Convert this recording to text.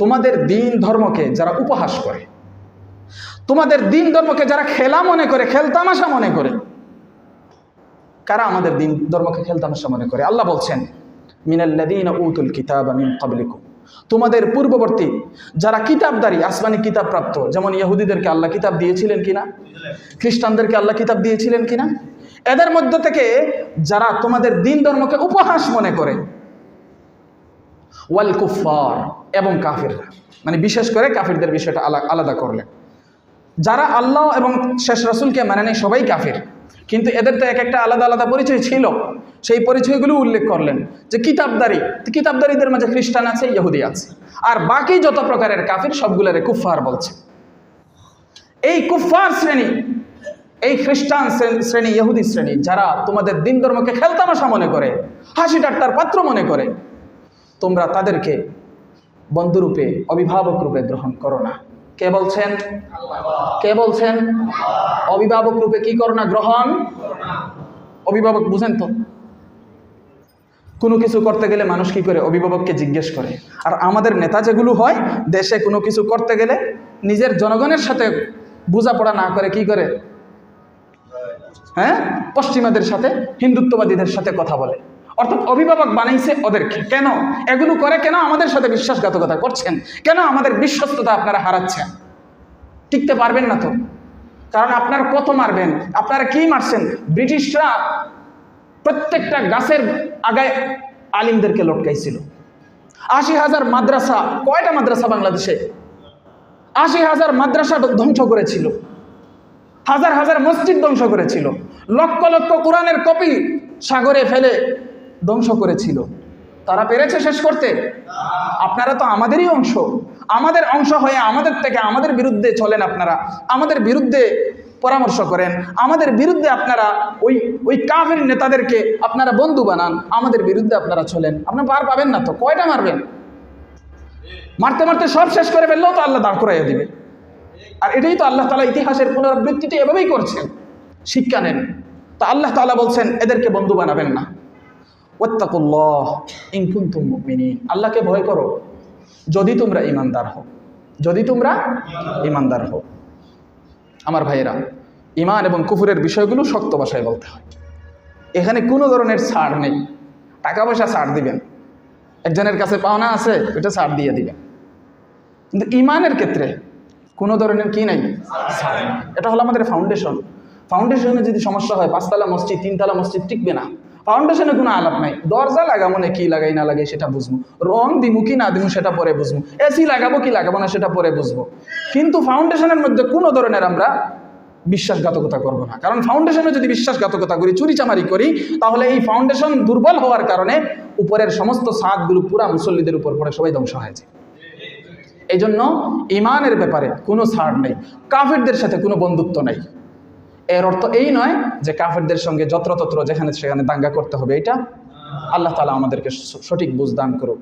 তোমাদের দিন ধর্মকে যারা উপহাস করে, তোমাদের দিন ধর্মকে যারা খেলা মনে করে খেলতামাশা মনে করে, কারা আমাদের দিন ধর্মকে খেলতামাশা মনে করে? আল্লাহ বলছেন মিনাল্লাযীনা উতুল কিতাবা মিন ক্বাবলিকুম। তোমাদের পূর্ববর্তী যারা কিতাবদারি, আসমানি কিতাব প্রাপ্ত, যেমন ইহুদিদেরকে আল্লাহ কিতাব দিয়েছিলেন কিনা? খ্রিস্টানদেরকে আল্লাহ কিতাব দিয়েছিলেন কিনা? এদের মধ্য থেকে যারা তোমাদের দিন ধর্মকে উপহাস মনে করে ওয়াল কুফার এবং কাফিররা মানে বিশেষ করে কাফিরদের বিষয়টা আলা- আলাদা করলেন যারা আল্লাহ এবং শেষ রসুলকে মানে নেই, সবাই কাফির। কিন্তু এদের তো এক একটা আলাদা আলাদা পরিচয় ছিল। সেই পরিচয়গুলো উল্লেখ করলেন যে কিতাবদারি, কিতাবদারিদের মাঝে খ্রিস্টান আছে, ইহুদি আছে। আর বাকি যত প্রকারের কাফির, সবগুলোরে কুফফার বলছে। এই কুফার শ্রেণি, এই খ্রিস্টান শ্রেণি, ইহুদি শ্রেণি, যারা তোমাদের দিন ধর্মকে খেলতামাশা মনে করে, হাসি ঠাট্টার পাত্র মনে করে তোমরা তাদেরকে বন্ধুরূপে অভিভাবক রূপে গ্রহণ করো না। কে বলছেন? কে বলছেন? অভিভাবক রূপে কি করো না, গ্রহণ? অভিভাবক বুঝেন তো। কোনো কিছু করতে গেলে মানুষ কি করে? অভিভাবককে জিজ্ঞেস করে। আর আমাদের নেতা যেগুলো হয়, দেশে কোনো কিছু করতে গেলে নিজের জনগণের সাথে বোঝাপড়া না করে কি করে? হ্যাঁ? পশ্চিমাদের সাথে, হিন্দুত্ববাদীদের সাথে কথা বলে। অর্থাৎ অভিভাবক বানাইছে ওদেরকে। কেন? এগুলো করে কেন আমাদের সাথে বিশ্বাসঘাতকতা করছেন? কেন আমাদের বিশ্বস্ততা আপনারা হারাচ্ছেন? টিকতে পারবেন না তো। কারণ আপনারা কত মারবেন? আপনারা কি মারছেন? ব্রিটিশরা প্রত্যেকটা গাছের আগায় আলিমদেরকে লটকাইছিল। আশি হাজার মাদ্রাসা, কয়টা মাদ্রাসা বাংলাদেশে? আশি হাজার মাদ্রাসা ধ্বংস করেছিল। হাজার হাজার মসজিদ ধ্বংস করেছিল। লক্ষ লক্ষ কোরআনের কপি সাগরে ফেলে ধ্বংস করেছিল। তারা পেরেছে শেষ করতে? আপনারা তো আমাদেরই অংশ। আমাদের অংশ হয়ে আমাদের থেকে আমাদের বিরুদ্ধে চলেন আপনারা। আমাদের বিরুদ্ধে পরামর্শ করেন। আমাদের বিরুদ্ধে আপনারা ওই ওই কাফের নেতাদেরকে আপনারা বন্ধু বানান। আমাদের বিরুদ্ধে আপনারা চলেন। আপনারা পার পাবেন না তো। কয়টা মারবেন? মারতে মারতে সব শেষ করে ফেললেও তো আল্লাহ দাঁড় করাইয়া দিবে। আর এটাই তো আল্লাহ তালা ইতিহাসের পুনরাবৃত্তিতে এভাবেই করছেন। শিক্ষা নেন। তা আল্লাহ তালা বলছেন, এদেরকে বন্ধু বানাবেন না। ওত্তাকুল্লাহ ইনকুন্তুম মুমিনিন। আল্লাহকে ভয় করো। যদি তোমরা ইমানদার হও। যদি তোমরা ইমানদার হও। আমার ভাইয়েরা ইমান এবং কুফুরের বিষয়গুলো শক্ত ভাষায় বলতে হয়। এখানে কোনো ধরনের ছাড় নেই। টাকা পয়সা ছাড় দিবেন। একজনের কাছে পাওনা আছে ওটা ছাড় দিয়ে দিবেন। কিন্তু ইমানের ক্ষেত্রে কোনো ধরনের কি নাই। এটা হলো আমাদের ফাউন্ডেশন ফাউন্ডেশনে যদি সমস্যা হয়, পাঁচতলা মসজিদ, তিনতলা মসজিদ টিকবে না। ফাউন্ডেশনে কোনো আলাপ নাই। দরজা লাগাবো না, কি লাগাই না লাগাই সেটা বুঝব। রং দিমু কি না দিমু সেটা পরে বুঝব। এসি লাগাবো, কি লাগাবো না সেটা পরে বুঝব। কিন্তু ফাউন্ডেশনের মধ্যে কোনো ধরনের আমরা বিশ্বাসঘাতকতা করব না। কারণ ফাউন্ডেশনে যদি বিশ্বাসঘাতকতা করি, চুরিচামারি করি, তাহলে এই ফাউন্ডেশন দুর্বল হওয়ার কারণে উপরের সমস্ত সাদগুলো পুরা মুসল্লিদের উপর পড়ে সবাই ধ্বংস হয়েছে এই জন্য ইমানের ব্যাপারে কোনো ছাড় নেই। কাফেরদের সাথে কোনো বন্ধুত্ব নেই। এর অর্থ এই নয় যে কাফেরদের সঙ্গে যত্রতত্র যেখানে সেখানে দাঙ্গা করতে হবে, এটা আল্লাহ তালা আমাদেরকে সঠিক বুঝ দান করুক।